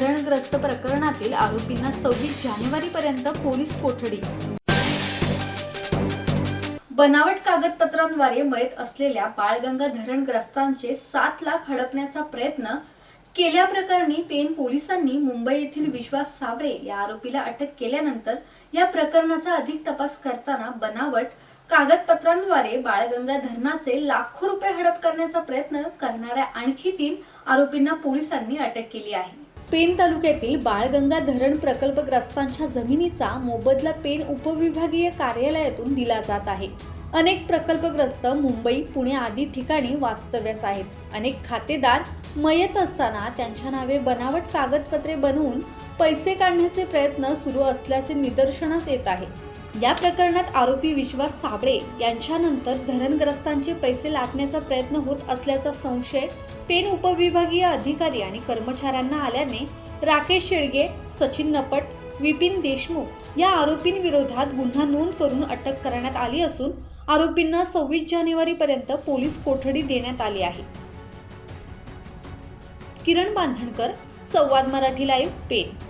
धरणग्रस्त प्रकरणातील आरोपींना सव्वीस जानेवारी पर्यंत पोलीस कोठडी. बनावट कागदपत्रांद्वारे मयत असलेल्या बाळगंगा धरणग्रस्तांचे सात लाख हडपण्याचा प्रयत्न केल्याप्रकरणी पेन पोलिसांनी मुंबई येथील विश्वास साबळे या आरोपीला अटक केल्यानंतर या प्रकरणाचा अधिक तपास करताना बनावट कागदपत्रांद्वारे बाळगंगा धरणाचे लाखो रुपये हडप करण्याचा प्रयत्न करणाऱ्या आणखी तीन आरोपींना पोलिसांनी अटक केली आहे. पेन तालुक्यातील बाळगंगा धरण प्रकल्पग्रस्तांच्या जमिनीचा मोबदला पेन उपविभागीय कार्यालयातून दिला जात आहे. अनेक प्रकल्पग्रस्त मुंबई पुणे आदी ठिकाणी वास्तव्यास आहेत. अनेक खातेदार मयत असताना त्यांच्या नावे बनावट कागदपत्रे बनवून पैसे काढण्याचे प्रयत्न सुरू असल्याचे निदर्शनास येत आहे. या प्रकरणात आरोपी विश्वास साबळे यांच्यानंतर धरणग्रस्तांचे पैसे लाटण्याचा प्रयत्न होत असल्याचा संशय पेन उपविभागीय अधिकारी आणि कर्मचाऱ्यांना आल्याने राकेश शेळगे सचिन नपट विपिन देशमुख या आरोपींविरोधात गुन्हा नोंद करून अटक करण्यात आली असून आरोपींना सव्वीस जानेवारी पर्यंत पोलीस कोठडी देण्यात आली आहे. किरण बांधणकर संवाद मराठी लाईव्ह पेन.